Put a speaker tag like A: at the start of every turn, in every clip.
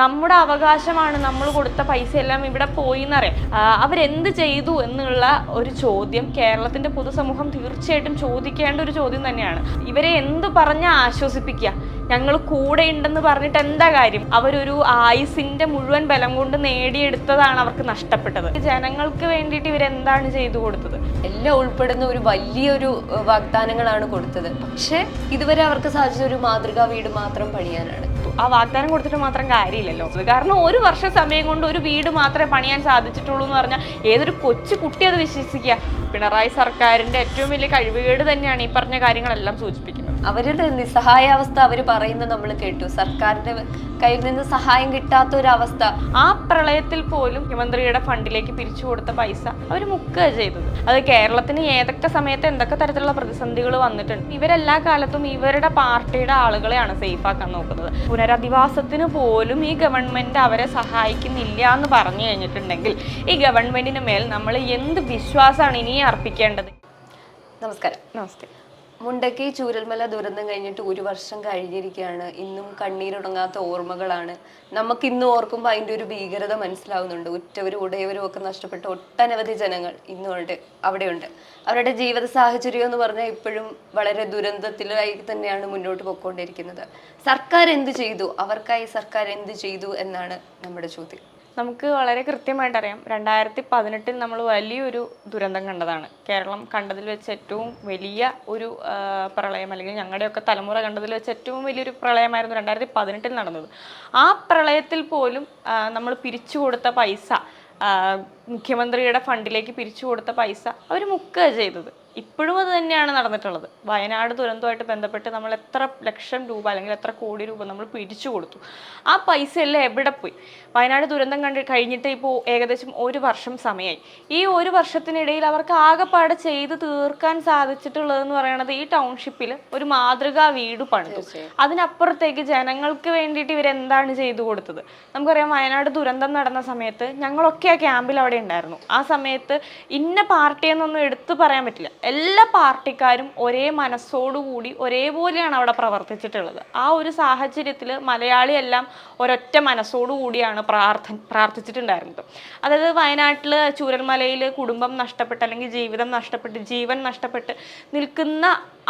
A: നമ്മുടെ അവകാശമാണ് നമ്മൾ കൊടുത്ത പൈസ എല്ലാം ഇവിടെ പോയി എന്നറിയാം അവരെന്ത് ചെയ്തു എന്നുള്ള ഒരു ചോദ്യം കേരളത്തിന്റെ പൊതുസമൂഹം തീർച്ചയായിട്ടും ചോദിക്കേണ്ട ഒരു ചോദ്യം തന്നെയാണ്. ഇവരെ എന്ത് പറഞ്ഞ് ആശ്വസിപ്പിക്കുക? ഞങ്ങൾ കൂടെ ഉണ്ടെന്ന് പറഞ്ഞിട്ട് എന്താ കാര്യം? അവരൊരു ആയുസിന്റെ മുഴുവൻ ബലം കൊണ്ട് നേടിയെടുത്തതാണ് അവർക്ക് നഷ്ടപ്പെട്ടത്. ജനങ്ങൾക്ക് വേണ്ടിയിട്ട് ഇവരെന്താണ് ചെയ്തു കൊടുത്തത്?
B: എല്ലാം ഉൾപ്പെടുന്ന ഒരു വലിയൊരു വാഗ്ദാനങ്ങളാണ് കൊടുത്തത്. പക്ഷേ ഇതുവരെ അവർക്ക് സാധിച്ച ഒരു മാതൃകാ വീട് മാത്രം പണിയാനാണ്.
A: ആ വാഗ്ദാനം കൊടുത്തിട്ട് മാത്രം കാര്യമില്ലല്ലോ. കാരണം ഒരു വർഷം സമയം കൊണ്ട് ഒരു വീട് മാത്രമേ പണിയാൻ സാധിച്ചിട്ടുള്ളൂ എന്ന് പറഞ്ഞാൽ ഏതൊരു കൊച്ചു കുട്ടി അത് വിശ്വസിക്കുക പിണറായി സർക്കാരിന്റെ ഏറ്റവും വലിയ കഴിവുകേട് തന്നെയാണ് ഈ പറഞ്ഞ കാര്യങ്ങളെല്ലാം സൂചിപ്പിക്കുന്നത്.
B: അവരുടെ നിസ്സഹായാവസ്ഥ അവർ പറയുന്നത് നമ്മൾ കേട്ടു. സർക്കാരിന്റെ കയ്യിൽ നിന്ന് സഹായം കിട്ടാത്ത ഒരു അവസ്ഥ
A: ആ പ്രളയത്തിൽ പോലും മുഖ്യമന്ത്രിയുടെ ഫണ്ടിലേക്ക് പിരിച്ചു കൊടുത്ത പൈസ അവർ മുക്കുക ചെയ്തത്. അത് കേരളത്തിന് ഏതൊക്കെ സമയത്ത് എന്തൊക്കെ തരത്തിലുള്ള പ്രതിസന്ധികൾ വന്നിട്ടുണ്ട് ഇവരെല്ലാ കാലത്തും ഇവരുടെ പാർട്ടിയുടെ ആളുകളെയാണ് സേഫാക്കാൻ നോക്കുന്നത്. പുനരധിവാസത്തിന് പോലും ഈ ഗവൺമെന്റ് അവരെ സഹായിക്കുന്നില്ല എന്ന് പറഞ്ഞു കഴിഞ്ഞിട്ടുണ്ടെങ്കിൽ ഈ ഗവൺമെന്റിന് മേൽ നമ്മൾ എന്ത് വിശ്വാസമാണ് ഇനി അർപ്പിക്കേണ്ടത്.
B: നമസ്കാരം.
A: നമസ്തേ.
B: മുണ്ടക്കി ചൂരൽമല ദുരന്തം കഴിഞ്ഞിട്ട് ഒരു വർഷം കഴിഞ്ഞിരിക്കുകയാണ്. ഇന്നും കണ്ണീരുടങ്ങാത്ത ഓർമ്മകളാണ്. നമുക്ക് ഇന്ന് ഓർക്കുമ്പോൾ അതിന്റെ ഒരു ഭീകരത മനസ്സിലാവുന്നുണ്ട്. ഉറ്റവരും ഉടയവരും ഒക്കെ നഷ്ടപ്പെട്ട ഒട്ടനവധി ജനങ്ങൾ ഇന്നുണ്ട് അവിടെയുണ്ട്. അവരുടെ ജീവിത സാഹചര്യം എന്ന് പറഞ്ഞാൽ ഇപ്പോഴും വളരെ ദുരന്തത്തിലായി തന്നെയാണ് മുന്നോട്ട് പോയിക്കൊണ്ടിരിക്കുന്നത്. സർക്കാർ എന്ത് ചെയ്തു? അവർക്കായി സർക്കാർ എന്ത് ചെയ്തു എന്നാണ് നമ്മുടെ ചോദ്യം.
A: നമുക്ക് വളരെ കൃത്യമായിട്ട് അറിയാം. രണ്ടായിരത്തി പതിനെട്ടിൽ നമ്മൾ വലിയൊരു ദുരന്തം കണ്ടതാണ്. കേരളം കണ്ടതിൽ വെച്ച് ഏറ്റവും വലിയ ഒരു പ്രളയം അല്ലെങ്കിൽ ഞങ്ങളുടെയൊക്കെ തലമുറ കണ്ടതിൽ വെച്ച് ഏറ്റവും വലിയൊരു പ്രളയമായിരുന്നു രണ്ടായിരത്തി പതിനെട്ടിൽ നടന്നത്. ആ പ്രളയത്തിൽ പോലും നമ്മൾ പിരിച്ചു കൊടുത്ത പൈസ മുഖ്യമന്ത്രിയുടെ ഫണ്ടിലേക്ക് പിരിച്ചു കൊടുത്ത പൈസ അവർ മുക്കുക ചെയ്തത്. ഇപ്പോഴും അത് തന്നെയാണ് നടന്നിട്ടുള്ളത്. വയനാട് ദുരന്തമായിട്ട് ബന്ധപ്പെട്ട് നമ്മൾ എത്ര ലക്ഷം രൂപ അല്ലെങ്കിൽ എത്ര കോടി രൂപ നമ്മൾ പിരിച്ചു കൊടുത്തു. ആ പൈസ എല്ലാം എവിടെ പോയി? വയനാട് ദുരന്തം കണ്ട് കഴിഞ്ഞിട്ട് ഇപ്പോൾ ഏകദേശം ഒരു വർഷം സമയമായി ഈ ഒരു വർഷത്തിനിടയിൽ അവർക്ക് ആകെപ്പാടെ ചെയ്ത് തീർക്കാൻ സാധിച്ചിട്ടുള്ളതെന്ന് പറയുന്നത് ഈ ടൗൺഷിപ്പിൽ ഒരു മാതൃകാ വീട് പണിതു. അതിനപ്പുറത്തേക്ക് ജനങ്ങൾക്ക് വേണ്ടിയിട്ട് ഇവരെന്താണ് ചെയ്തു കൊടുത്തത്? നമുക്കറിയാം വയനാട് ദുരന്തം നടന്ന സമയത്ത് ഞങ്ങളൊക്കെ ആ ക്യാമ്പിൽ അവിടെ ഉണ്ടായിരുന്നു. ആ സമയത്ത് ഇന്ന പാർട്ടിയെന്നൊന്നും എടുത്തു പറയാൻ പറ്റില്ല. എല്ലാ പാർട്ടിക്കാരും ഒരേ മനസ്സോടുകൂടി ഒരേപോലെയാണ് അവിടെ പ്രവർത്തിച്ചിട്ടുള്ളത്. ആ ഒരു സാഹചര്യത്തിൽ മലയാളിയെല്ലാം ഒരൊറ്റ മനസ്സോടുകൂടിയാണ് പ്രാർത്ഥ പ്രാർത്ഥിച്ചിട്ടുണ്ടായിരുന്നത്. അതായത് വയനാട്ടിൽ ചൂരൽമലയിൽ കുടുംബം നഷ്ടപ്പെട്ട് അല്ലെങ്കിൽ ജീവിതം നഷ്ടപ്പെട്ട് ജീവൻ നഷ്ടപ്പെട്ട് നിൽക്കുന്ന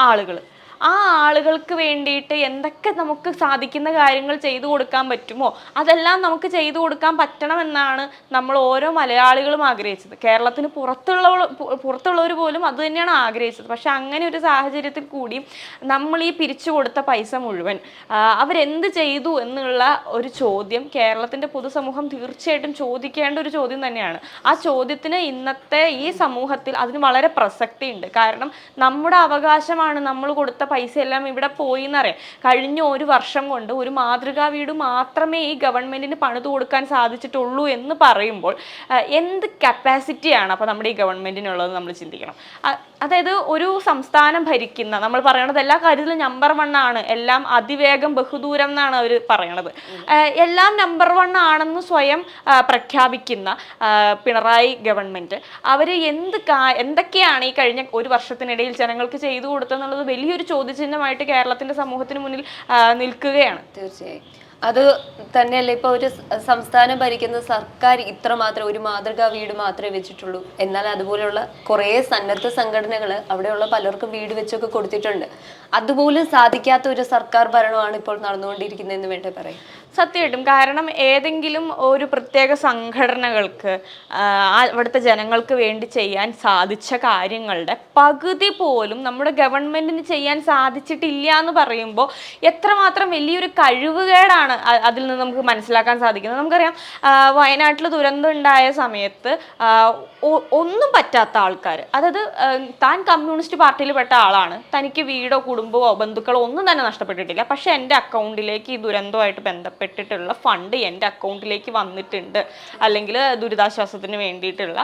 A: ആളുകൾ ആ ആളുകൾക്ക് വേണ്ടിയിട്ട് എന്തൊക്കെ നമുക്ക് സാധിക്കുന്ന കാര്യങ്ങൾ ചെയ്തു കൊടുക്കാൻ പറ്റുമോ? അതെല്ലാം നമുക്ക് ചെയ്തു കൊടുക്കാൻ പറ്റണമെന്നാണ് നമ്മൾ ഓരോ മലയാളികളും ആഗ്രഹിച്ചത്. കേരളത്തിന് പുറത്തുള്ള പുറത്തുള്ളവർ പോലും അത് തന്നെയാണ് ആഗ്രഹിച്ചത്. പക്ഷെ അങ്ങനെ ഒരു സാഹചര്യത്തിൽ കൂടി നമ്മൾ ഈ പിരിച്ചു കൊടുത്ത പൈസ മുഴുവൻ അവരെന്ത് ചെയ്തു എന്നുള്ള ഒരു ചോദ്യം കേരളത്തിന്റെ പൊതുസമൂഹം തീർച്ചയായിട്ടും ചോദിക്കേണ്ട ഒരു ചോദ്യം തന്നെയാണ്. ആ ചോദ്യത്തിന് ഇന്നത്തെ ഈ സമൂഹത്തിൽ അതിന് വളരെ പ്രസക്തിയുണ്ട്. കാരണം നമ്മുടെ അവകാശമാണ് നമ്മൾ കൊടുത്ത പൈസ എല്ലാം ഇവിടെ പോയി എന്നറിയാം കഴിഞ്ഞ ഒരു വർഷം കൊണ്ട് ഒരു മാതൃകാ വീട് മാത്രമേ ഈ ഗവൺമെന്റിന് പണിത് കൊടുക്കാൻ സാധിച്ചിട്ടുള്ളൂ എന്ന് പറയുമ്പോൾ എന്ത് കപ്പാസിറ്റിയാണ് അപ്പോൾ നമ്മുടെ ഈ ഗവൺമെന്റിനുള്ളത് നമ്മൾ ചിന്തിക്കണം. അതായത് ഒരു സംസ്ഥാനം ഭരിക്കുന്ന നമ്മൾ പറയണത് എല്ലാ കാര്യത്തിലും നമ്പർ വൺ ആണ് എല്ലാം അതിവേഗം ബഹുദൂരം എന്നാണ് അവർ പറയണത്. എല്ലാം നമ്പർ വൺ ആണെന്ന് സ്വയം പ്രഖ്യാപിക്കുന്ന പിണറായി ഗവൺമെന്റ് അവർ എന്ത് എന്തൊക്കെയാണ് ഈ കഴിഞ്ഞ ഒരു വർഷത്തിനിടയിൽ ജനങ്ങൾക്ക് ചെയ്തു കൊടുത്തെന്നുള്ളത് വലിയൊരു ചോദ്യചിഹ്നമായിട്ട് കേരളത്തിന്റെ സമൂഹത്തിന് മുന്നിൽ നിൽക്കുകയാണ്.
B: തീർച്ചയായും. അത് തന്നെയല്ല ഇപ്പൊ ഒരു സംസ്ഥാനം ഭരിക്കുന്ന സർക്കാർ ഇത്രമാത്രം ഒരു മാതൃകാ വീട് മാത്രമേ വെച്ചിട്ടുള്ളൂ. എന്നാൽ അതുപോലെയുള്ള കുറേ സന്നദ്ധ സംഘടനകൾ അവിടെയുള്ള പലർക്കും വീട് വെച്ചൊക്കെ കൊടുത്തിട്ടുണ്ട്. അതുപോലും സാധിക്കാത്ത ഒരു സർക്കാർ ഭരണമാണ് ഇപ്പോൾ നടന്നുകൊണ്ടിരിക്കുന്നതെന്ന് വേണ്ടേ പറയും.
A: സത്യമായിട്ടും കാരണം ഏതെങ്കിലും ഒരു പ്രത്യേക സംഘടനകൾക്ക് അവിടുത്തെ ജനങ്ങൾക്ക് വേണ്ടി ചെയ്യാൻ സാധിച്ച കാര്യങ്ങളുടെ പകുതി പോലും നമ്മുടെ ഗവൺമെന്റിന് ചെയ്യാൻ സാധിച്ചിട്ടില്ല എന്ന് പറയുമ്പോൾ എത്രമാത്രം വലിയൊരു കഴിവുകേടാണ് അതിൽ നിന്ന് നമുക്ക് മനസ്സിലാക്കാൻ സാധിക്കുന്നത്. നമുക്കറിയാം വയനാട്ടിൽ ദുരന്തം ഉണ്ടായ സമയത്ത് ഒന്നും പറ്റാത്ത ആൾക്കാർ അതായത് താൻ കമ്മ്യൂണിസ്റ്റ് പാർട്ടിയിൽ പെട്ട ആളാണ്. തനിക്ക് വീടോ കുടുംബമോ ബന്ധുക്കളോ ഒന്നും തന്നെ നഷ്ടപ്പെട്ടിട്ടില്ല. പക്ഷെ എന്റെ അക്കൗണ്ടിലേക്ക് ഈ ദുരന്തമായിട്ട് ബന്ധപ്പെട്ടിട്ടുള്ള ഫണ്ട് എന്റെ അക്കൗണ്ടിലേക്ക് വന്നിട്ടുണ്ട്. അല്ലെങ്കിൽ ദുരിതാശ്വാസത്തിന് വേണ്ടിയിട്ടുള്ള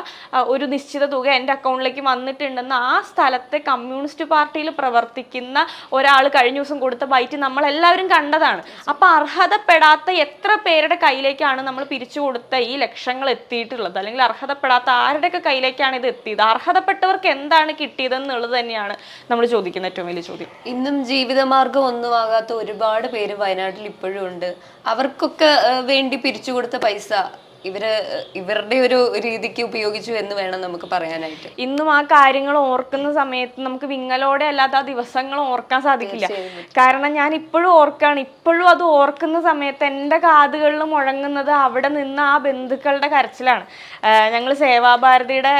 A: ഒരു നിശ്ചിത തുക എന്റെ അക്കൗണ്ടിലേക്ക് വന്നിട്ടുണ്ടെന്ന് ആ സ്ഥലത്തെ കമ്മ്യൂണിസ്റ്റ് പാർട്ടിയിൽ പ്രവർത്തിക്കുന്ന ഒരാൾ കഴിഞ്ഞ ദിവസം കൊടുത്ത ബൈറ്റ് നമ്മളെല്ലാവരും കണ്ടതാണ്. അപ്പോൾ അർഹതപ്പെടാത്ത എത്ര പേരുടെ കയ്യിലേക്കാണ് നമ്മൾ പിരിച്ചു കൊടുത്ത ഈ ലക്ഷങ്ങൾ എത്തിയിട്ടുള്ളത്? അല്ലെങ്കിൽ അർഹതപ്പെടാത്ത ആരുടെയൊക്കെ കയ്യിലേക്കാണ് ഇത് എത്തിയത്? അർഹതപ്പെട്ടവർക്ക് എന്താണ് കിട്ടിയതെന്നുള്ളത് തന്നെയാണ് നമ്മൾ ചോദിക്കുന്ന ഏറ്റവും വലിയ ചോദ്യം.
B: ഇന്നും ജീവിതമാർഗം ഒന്നുമാകാത്ത ഒരുപാട് പേര് വയനാട്ടിൽ ഇപ്പോഴും ഉണ്ട്. അവർക്കൊക്കെ വേണ്ടി പിരിച്ചു കൊടുത്ത പൈസ ഇവർ ഇവരുടെ ഒരു രീതിക്ക് ഉപയോഗിച്ചു എന്ന് വേണം നമുക്ക് പറയാനായിട്ട്.
A: ഇന്നും ആ കാര്യങ്ങൾ ഓർക്കുന്ന സമയത്ത് നമുക്ക് വിങ്ങലോടെ അല്ലാത്ത ആ ദിവസങ്ങൾ ഓർക്കാൻ സാധിക്കില്ല. കാരണം ഞാൻ ഇപ്പോഴും ഓർക്കാണ്. ഇപ്പോഴും അത് ഓർക്കുന്ന സമയത്ത് എന്റെ കാതുകളിൽ മുഴങ്ങുന്നത് അവിടെ നിന്ന് ആ ബന്ധുക്കളുടെ കരച്ചിലാണ്. ഞങ്ങൾ സേവാഭാരതിയുടെ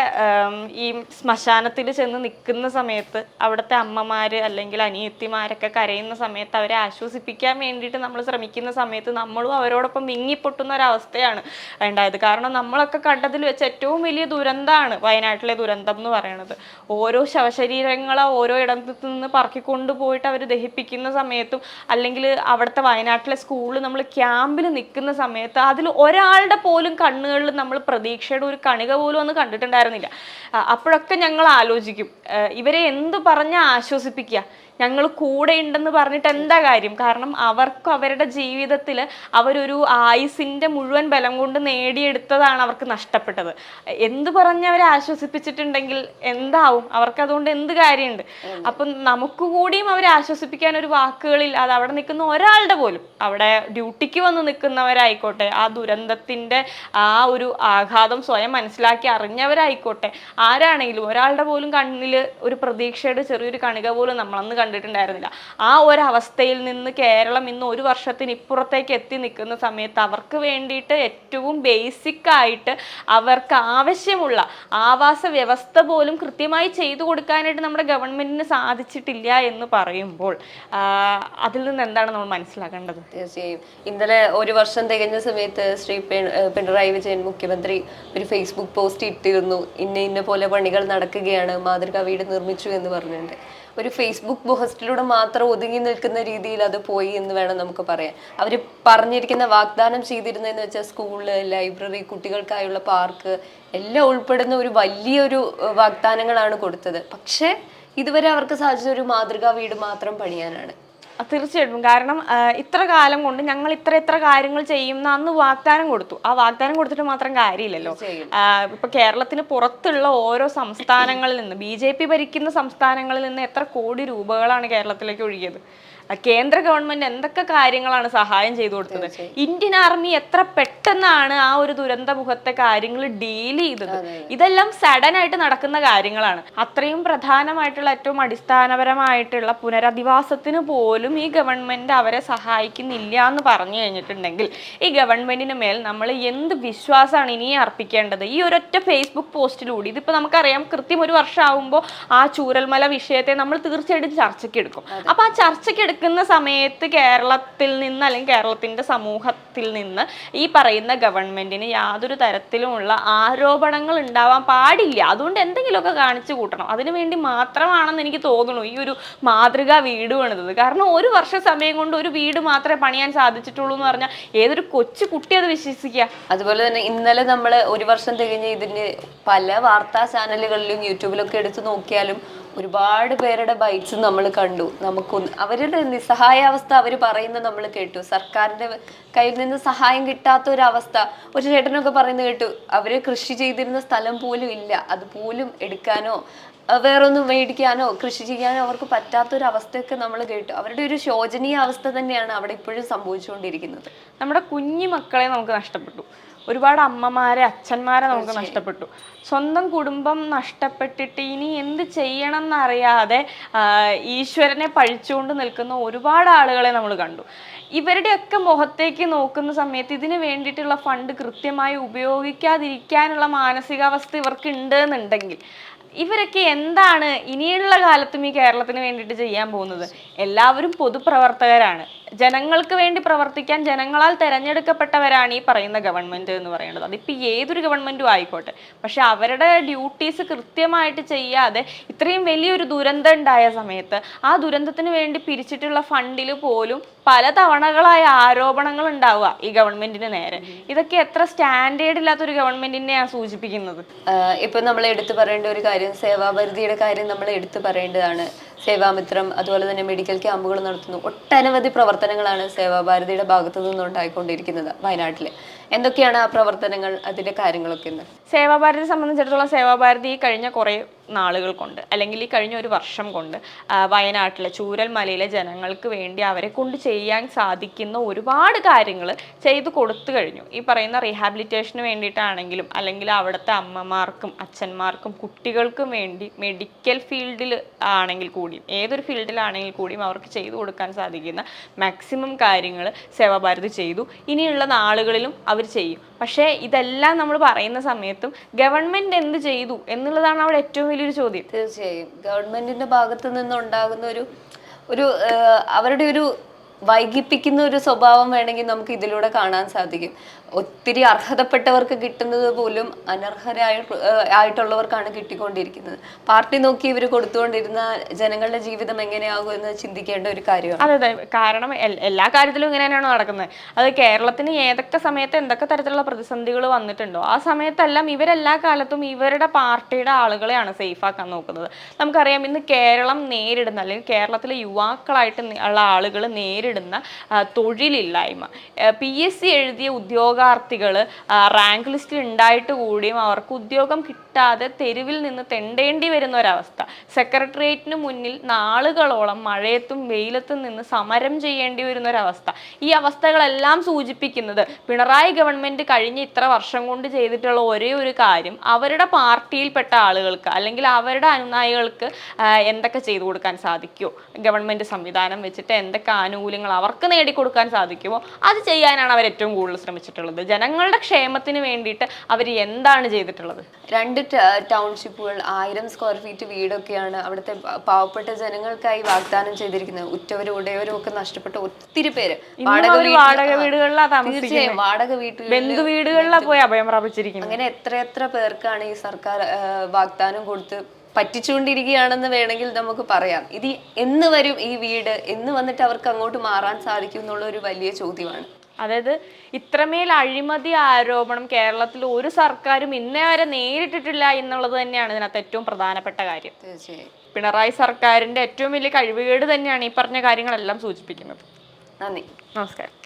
A: ഈ ശ്മശാനത്തിൽ ചെന്ന് നിൽക്കുന്ന സമയത്ത് അവിടുത്തെ അമ്മമാർ അല്ലെങ്കിൽ അനിയത്തിമാരൊക്കെ കരയുന്ന സമയത്ത് അവരെ ആശ്വസിപ്പിക്കാൻ വേണ്ടിയിട്ട് നമ്മൾ ശ്രമിക്കുന്ന സമയത്ത് നമ്മളും അവരോടൊപ്പം വിങ്ങിപ്പൊട്ടുന്ന ഒരവസ്ഥയാണ്. ഉണ്ടായത്. കാരണം നമ്മളൊക്കെ കണ്ടതിൽ വെച്ച് ഏറ്റവും വലിയ ദുരന്തമാണ് വയനാട്ടിലെ ദുരന്തം എന്ന് പറയുന്നത് ഓരോ ശവശരീരങ്ങളെ ഓരോ ഇടത്തു നിന്ന് പറക്കിക്കൊണ്ട് പോയിട്ട് അവർ ദഹിപ്പിക്കുന്ന സമയത്തും അല്ലെങ്കിൽ അവിടുത്തെ വയനാട്ടിലെ സ്കൂളിൽ നമ്മൾ ക്യാമ്പിൽ നിൽക്കുന്ന സമയത്ത് അതിൽ ഒരാളുടെ പോലും കണ്ണുകളിൽ നമ്മൾ പ്രതീക്ഷയുടെ ഒരു കണിക പോലും ഒന്ന് കണ്ടിട്ടുണ്ടായിരുന്നില്ല. അപ്പോഴൊക്കെ ഞങ്ങൾ ആലോചിക്കും. ഇവരെ എന്ത് പറഞ്ഞ് ആശ്വസിപ്പിക്കുക ഞങ്ങൾ കൂടെ ഉണ്ടെന്ന് പറഞ്ഞിട്ട് എന്താ കാര്യം? കാരണം അവർക്ക് അവരുടെ ജീവിതത്തിൽ അവരൊരു ആയുസിന്റെ മുഴുവൻ ബലം കൊണ്ട് നേടിയെടുത്തതാണ് അവർക്ക് നഷ്ടപ്പെട്ടത്. എന്ത് പറഞ്ഞ് അവരെ ആശ്വസിപ്പിച്ചിട്ടുണ്ടെങ്കിൽ എന്താവും? അവർക്ക് അതുകൊണ്ട് എന്ത് കാര്യമുണ്ട് അപ്പം നമുക്ക് കൂടിയും അവരെ ആശ്വസിപ്പിക്കാൻ ഒരു വാക്കുകളിൽ അത് അവിടെ നിൽക്കുന്ന ഒരാളുടെ പോലും. അവിടെ ഡ്യൂട്ടിക്ക് വന്ന് നിൽക്കുന്നവരായിക്കോട്ടെ ആ ദുരന്തത്തിന്റെ ആ ഒരു ആഘാതം സ്വയം മനസ്സിലാക്കി അറിഞ്ഞവരായിക്കോട്ടെ ആരാണെങ്കിലും ഒരാളുടെ പോലും കണ്ണിൽ ഒരു പ്രതീക്ഷയുടെ ചെറിയൊരു കണിക പോലും നമ്മളന്ന് കണ്ടിട്ടുണ്ടായിരുന്നില്ല. ആ ഒരു അവസ്ഥയിൽ നിന്ന് കേരളം ഇന്ന് ഒരു വർഷത്തിന് ഇപ്പുറത്തേക്ക് എത്തി നിൽക്കുന്ന സമയത്ത് അവർക്ക് വേണ്ടിയിട്ട് ഏറ്റവും ബേസിക് ആയിട്ട് അവർക്ക് ആവശ്യമുള്ള ആവാസ വ്യവസ്ഥ പോലും കൃത്യമായി ചെയ്തു കൊടുക്കാനായിട്ട് നമ്മുടെ ഗവൺമെന്റിന് സാധിച്ചിട്ടില്ല എന്ന് പറയുമ്പോൾ അതിൽ നിന്ന് എന്താണ് നമ്മൾ മനസ്സിലാക്കേണ്ടത്?
B: തീർച്ചയായും. ഇന്നലെ ഒരു വർഷം തികഞ്ഞ സമയത്ത് ശ്രീ പിണറായി വിജയൻ മുഖ്യമന്ത്രി ഒരു ഫേസ്ബുക്ക് പോസ്റ്റ് ഇട്ടിരുന്നു. ഇന്ന ഇന്ന പോലെ പണികൾ നടക്കുകയാണ് മാതൃകാ വീട് നിർമ്മിച്ചു എന്ന് പറഞ്ഞിട്ടുണ്ട് ഒരു ഫേസ്ബുക്ക് പോസ്റ്റിലൂടെ മാത്രം ഒതുങ്ങി നിൽക്കുന്ന രീതിയിൽ അത് പോയി എന്ന് വേണം നമുക്ക് പറയാൻ. അവർ പറഞ്ഞിരിക്കുന്ന വാഗ്ദാനം ചെയ്തിരുന്നതെന്ന് വെച്ചാൽ സ്കൂൾ ലൈബ്രറി കുട്ടികൾക്കായുള്ള പാർക്ക് എല്ലാം ഉൾപ്പെടുന്ന ഒരു വലിയൊരു വാഗ്ദാനങ്ങളാണ് കൊടുത്തത്. പക്ഷേ ഇതുവരെ അവർക്ക് സാധിച്ച ഒരു മാതൃകാ വീട് മാത്രം പണിയാനാണ്.
A: തീർച്ചയായിട്ടും. കാരണം ഇത്ര കാലം കൊണ്ട് ഞങ്ങൾ ഇത്ര ഇത്ര കാര്യങ്ങൾ ചെയ്യുന്ന അന്ന് വാഗ്ദാനം കൊടുത്തു. ആ വാഗ്ദാനം കൊടുത്തിട്ട് മാത്രം കാര്യമില്ലല്ലോ. ഇപ്പൊ കേരളത്തിന് പുറത്തുള്ള ഓരോ സംസ്ഥാനങ്ങളിൽ നിന്ന് ബി ജെ പി ഭരിക്കുന്ന സംസ്ഥാനങ്ങളിൽ നിന്ന് എത്ര കോടി രൂപകളാണ് കേരളത്തിലേക്ക് ഒഴുകിയത്. കേന്ദ്ര ഗവൺമെന്റ് എന്തൊക്കെ കാര്യങ്ങളാണ് സഹായം ചെയ്തു കൊടുത്തത്? ഇന്ത്യൻ ആർമി എത്ര പെട്ടെന്നാണ് ആ ഒരു ദുരന്ത മുഖത്തെ കാര്യങ്ങൾ ഡീൽ ചെയ്തത്? ഇതെല്ലാം സഡൻ ആയിട്ട് നടക്കുന്ന കാര്യങ്ങളാണ്. അത്രയും പ്രധാനമായിട്ടുള്ള ഏറ്റവും അടിസ്ഥാനപരമായിട്ടുള്ള പുനരധിവാസത്തിന് പോലും ഈ ഗവൺമെന്റ് അവരെ സഹായിക്കുന്നില്ല എന്ന് പറഞ്ഞു കഴിഞ്ഞിട്ടുണ്ടെങ്കിൽ ഈ ഗവൺമെന്റിന് മേൽ നമ്മൾ എന്ത് വിശ്വാസമാണ് ഇനി അർപ്പിക്കേണ്ടത്? ഈ ഒരൊറ്റ ഫേസ്ബുക്ക് പോസ്റ്റിലൂടെ ഇതിപ്പോ നമുക്കറിയാം കൃത്യം ഒരു വർഷമാകുമ്പോൾ ആ ചൂരൽമല വിഷയത്തെ നമ്മൾ തീർച്ചയായിട്ടും ചർച്ചയ്ക്ക് എടുക്കും. അപ്പൊ ആ ചർച്ചയ്ക്ക് എടുക്കുന്ന സമയത്ത് കേരളത്തിൽ നിന്ന് അല്ലെങ്കിൽ കേരളത്തിന്റെ സമൂഹത്തിൽ നിന്ന് ഈ പറയുന്ന ഗവൺമെന്റിന് യാതൊരു തരത്തിലുമുള്ള ആരോപണങ്ങൾ ഉണ്ടാവാൻ പാടില്ല. അതുകൊണ്ട് എന്തെങ്കിലുമൊക്കെ കാണിച്ചു കൂട്ടണം. അതിനുവേണ്ടി മാത്രമാണെന്ന് എനിക്ക് തോന്നുന്നു ഈ ഒരു മാതൃകാ വീട് പണിതത്. കാരണം ഒരു വർഷ സമയം കൊണ്ട് ഒരു വീട് മാത്രമേ പണിയാൻ സാധിച്ചിട്ടുള്ളൂ എന്ന് പറഞ്ഞാൽ ഏതൊരു കൊച്ചു കുട്ടി അത് വിശ്വസിക്കുക?
B: അതുപോലെ തന്നെ ഇന്നലെ നമ്മൾ ഒരു വർഷം തികഞ്ഞ് ഇതിന്റെ പല വാർത്താ ചാനലുകളിലും യൂട്യൂബിലൊക്കെ എടുത്തു നോക്കിയാലും ഒരുപാട് പേരുടെ ബൈറ്റ്സ് നമ്മൾ കണ്ടു. നമുക്കൊന്ന് അവരുടെ നിസ്സഹായാവസ്ഥ അവർ പറയുന്നത് നമ്മൾ കേട്ടു. സർക്കാരിന്റെ കയ്യിൽ നിന്ന് സഹായം കിട്ടാത്ത ഒരു അവസ്ഥ ഒരു ചേട്ടനൊക്കെ പറയുന്നത് കേട്ടു അവർ കൃഷി ചെയ്തിരുന്ന സ്ഥലം പോലും ഇല്ല. അതുപോലും എടുക്കാനോ വേറൊന്നും മേടിക്കാനോ കൃഷി ചെയ്യാനോ അവർക്ക് പറ്റാത്തൊരു അവസ്ഥയൊക്കെ നമ്മൾ കേട്ടു. അവരുടെ ഒരു ശോചനീയ അവസ്ഥ തന്നെയാണ് അവിടെ ഇപ്പോഴും സംഭവിച്ചുകൊണ്ടിരിക്കുന്നത്.
A: നമ്മുടെ കുഞ്ഞു മക്കളെ നമുക്ക് നഷ്ടപ്പെട്ടു. ഒരുപാട് അമ്മമാരെ അച്ഛന്മാരെ നമുക്ക് നഷ്ടപ്പെട്ടു. സ്വന്തം കുടുംബം നഷ്ടപ്പെട്ടിട്ട് ഇനി എന്ത് ചെയ്യണം എന്നറിയാതെ ഈശ്വരനെ പഴിച്ചുകൊണ്ട് നിൽക്കുന്ന ഒരുപാട് ആളുകളെ നമ്മൾ കണ്ടു. ഇവരുടെയൊക്കെ മുഖത്തേക്ക് നോക്കുന്ന സമയത്ത് ഇതിന് വേണ്ടിയിട്ടുള്ള ഫണ്ട് കൃത്യമായി ഉപയോഗിക്കാതിരിക്കാനുള്ള മാനസികാവസ്ഥ ഇവർക്ക് ഉണ്ട് എന്നുണ്ടെങ്കിൽ ഇവരൊക്കെ എന്താണ് ഇനിയുള്ള കാലത്തും ഈ കേരളത്തിന് വേണ്ടിയിട്ട് ചെയ്യാൻ പോകുന്നത്? എല്ലാവരും പൊതുപ്രവർത്തകരാണ്. ജനങ്ങൾക്ക് വേണ്ടി പ്രവർത്തിക്കാൻ ജനങ്ങളാൽ തെരഞ്ഞെടുക്കപ്പെട്ടവരാണ് ഈ പറയുന്ന ഗവൺമെന്റ് എന്ന് പറയുന്നത്. അതിപ്പോൾ ഏതൊരു ഗവൺമെന്റും ആയിക്കോട്ടെ. പക്ഷെ അവരുടെ ഡ്യൂട്ടീസ് കൃത്യമായിട്ട് ചെയ്യാതെ ഇത്രയും വലിയൊരു ദുരന്തം ഉണ്ടായ സമയത്ത് ആ ദുരന്തത്തിന് വേണ്ടി പിരിച്ചിട്ടുള്ള ഫണ്ടിൽ പോലും പല തവണകളായ ആരോപണങ്ങൾ ഉണ്ടാവുക ഈ ഗവൺമെന്റിന് നേരെ. ഇതൊക്കെ എത്ര സ്റ്റാൻഡേർഡ് ഇല്ലാത്ത ഒരു ഗവൺമെന്റിനെയാണ് സൂചിപ്പിക്കുന്നത്?
B: ഇപ്പൊ നമ്മൾ എടുത്തു പറയേണ്ട ഒരു കാര്യം സേവാപരിധിയുടെ കാര്യം നമ്മൾ എടുത്തു പറയേണ്ടതാണ്. സേവാമിത്രം അതുപോലെ തന്നെ മെഡിക്കൽ ക്യാമ്പുകൾ നടത്തുന്നു. ഒട്ടനവധി പ്രവർത്തനങ്ങളാണ് സേവാഭാരതിയുടെ ഭാഗത്തു നിന്നുണ്ടായിക്കൊണ്ടിരിക്കുന്നത് വയനാട്ടിൽ എന്തൊക്കെയാണ് ആ പ്രവർത്തനങ്ങൾ അതിന്റെ കാര്യങ്ങളൊക്കെ എന്ന്
A: സേവാഭാരതിയെ സംബന്ധിച്ചിടത്തോളം സേവാഭാരതി കഴിഞ്ഞ കുറേ നാളുകൾ കൊണ്ട് അല്ലെങ്കിൽ ഈ കഴിഞ്ഞ ഒരു വർഷം കൊണ്ട് വയനാട്ടിലെ വയനാട്ടിലെ ചൂരൽമലയിലെ ജനങ്ങൾക്ക് വേണ്ടി അവരെ കൊണ്ട് ചെയ്യാൻ സാധിക്കുന്ന ഒരുപാട് കാര്യങ്ങൾ ചെയ്തു കൊടുത്തു കഴിഞ്ഞു. ഈ പറയുന്ന റീഹാബിലിറ്റേഷന് വേണ്ടിയിട്ടാണെങ്കിലും അല്ലെങ്കിൽ അവിടുത്തെ അമ്മമാർക്കും അച്ഛന്മാർക്കും കുട്ടികൾക്കും വേണ്ടി മെഡിക്കൽ ഫീൽഡിൽ ആണെങ്കിൽ കൂടിയും ഏതൊരു ഫീൽഡിലാണെങ്കിൽ കൂടിയും അവർക്ക് ചെയ്തു കൊടുക്കാൻ സാധിക്കുന്ന മാക്സിമം കാര്യങ്ങൾ സേവാഭാരതി ചെയ്തു. ഇനിയുള്ള നാളുകളിലും അവർ ചെയ്യും. പക്ഷേ ഇതെല്ലാം നമ്മൾ പറയുന്ന സമയത്തും ഗവൺമെന്റ് എന്ത് ചെയ്തു എന്നുള്ളതാണ് അവിടെ ഏറ്റവും വലിയൊരു ചോദ്യം.
B: തീർച്ചയായും. ഗവൺമെന്റിന്റെ ഭാഗത്ത് നിന്നുണ്ടാകുന്ന ഒരു ഒരു അവരുടെ ഒരു വൈകിപ്പിക്കുന്ന ഒരു സ്വഭാവം വേണമെങ്കിൽ നമുക്ക് ഇതിലൂടെ കാണാൻ സാധിക്കും. ഒത്തിരി അർഹതപ്പെട്ടവർക്ക് കിട്ടുന്നത് പോലും അനർഹരായ ആയിട്ടുള്ളവർക്കാണ് കിട്ടിക്കൊണ്ടിരിക്കുന്നത്. പാർട്ടി നോക്കി ഇവർ കൊടുത്തുകൊണ്ടിരുന്ന ജനങ്ങളുടെ ജീവിതം എങ്ങനെയാകും എന്ന് ചിന്തിക്കേണ്ട ഒരു കാര്യമാണ്.
A: അതെ അതെ. കാരണം എല്ലാ കാര്യത്തിലും ഇങ്ങനെ തന്നെയാണ് നടക്കുന്നത്. അത് കേരളത്തിന് ഏതൊക്കെ സമയത്ത് എന്തൊക്കെ തരത്തിലുള്ള പ്രതിസന്ധികൾ വന്നിട്ടുണ്ടോ ആ സമയത്തെല്ലാം ഇവരെല്ലാ കാലത്തും ഇവരുടെ പാർട്ടിയുടെ ആളുകളെയാണ് സേഫാക്കാൻ നോക്കുന്നത്. നമുക്കറിയാം ഇന്ന് കേരളം നേരിടുന്ന അല്ലെങ്കിൽ കേരളത്തിലെ യുവാക്കളായിട്ട് ഉള്ള ആളുകൾ നേരിടുന്ന ആ, തൊഴിലില്ലായ്മ. പി എസ് സി എഴുതിയ ഉദ്യോഗാർത്ഥികൾ റാങ്ക് ലിസ്റ്റിൽ ഉണ്ടായിട്ട് കൂടിയും അവർക്ക് ഉദ്യോഗം കിട്ടാതെ തെരുവിൽ നിന്ന് തെണ്ടേണ്ടി വരുന്ന ഒരവസ്ഥ സെക്രട്ടേറിയറ്റിന് മുന്നിൽ നാളുകളോളം മഴയത്തും വെയിലത്തും നിന്ന് സമരം ചെയ്യേണ്ടി വരുന്ന ഒരവസ്ഥ ഈ അവസ്ഥകളെല്ലാം സൂചിപ്പിക്കുന്നത് പിണറായി ഗവൺമെന്റ് കഴിഞ്ഞ ഇത്ര വർഷം കൊണ്ട് ചെയ്തിട്ടുള്ള ഒരേ ഒരു കാര്യം. അവരുടെ പാർട്ടിയിൽപ്പെട്ട ആളുകൾക്ക് അല്ലെങ്കിൽ അവരുടെ അനുനായികൾക്ക് എന്തൊക്കെ ചെയ്തു കൊടുക്കാൻ സാധിക്കുമോ ഗവൺമെന്റ് സംവിധാനം വെച്ചിട്ട് എന്തൊക്കെ ആനുകൂല്യങ്ങൾ അവർക്ക് നേടിക്കൊടുക്കാൻ സാധിക്കുമോ? അത് ചെയ്യാനാണ് അവർ ഏറ്റവും കൂടുതൽ ശ്രമിച്ചിട്ടുള്ളത്. ജനങ്ങളുടെ ക്ഷേമത്തിന് വേണ്ടിയിട്ട് അവർ എന്താണ് ചെയ്തിട്ടുള്ളത്?
B: രണ്ട് ടൗൺഷിപ്പുകൾ ആയിരം സ്ക്വയർ ഫീറ്റ് വീടൊക്കെയാണ് അവിടുത്തെ പാവപ്പെട്ട ജനങ്ങൾക്കായി വാഗ്ദാനം ചെയ്തിരിക്കുന്നത്. ഉറ്റവരും ഉടയവരും ഒക്കെ നഷ്ടപ്പെട്ട ഒത്തിരി പേര്.
A: വാടക വീടുകളിലാണ്
B: തീർച്ചയായും വാടക വീട്ടിൽ
A: ബന്ധു വീടുകളിലാണ് പോയി അഭയം പ്രാപിച്ചിരിക്കുന്നത്.
B: അങ്ങനെ എത്രയെത്ര പേർക്കാണ് ഈ സർക്കാർ വാഗ്ദാനം കൊടുത്ത് പറ്റിച്ചുകൊണ്ടിരിക്കുകയാണെന്ന് വേണമെങ്കിൽ നമുക്ക് പറയാം. ഇത് എന്ന് വരും ഈ വീട്? എന്ന് വന്നിട്ട് അവർക്ക് അങ്ങോട്ട് മാറാൻ സാധിക്കും എന്നുള്ള ഒരു വലിയ ചോദ്യമാണ്.
A: അതായത് ഇത്രമേൽ അഴിമതി ആരോപണം കേരളത്തിൽ ഒരു സർക്കാരും ഇന്നേ വരെ നേരിട്ടിട്ടില്ല എന്നുള്ളത് തന്നെയാണ് ഇതിനകത്ത് ഏറ്റവും പ്രധാനപ്പെട്ട കാര്യം. പിണറായി സർക്കാരിന്റെ ഏറ്റവും വലിയ കഴിവുകേട് തന്നെയാണ് ഈ പറഞ്ഞ കാര്യങ്ങളെല്ലാം സൂചിപ്പിക്കുന്നത്.
B: നന്ദി.
A: നമസ്കാരം.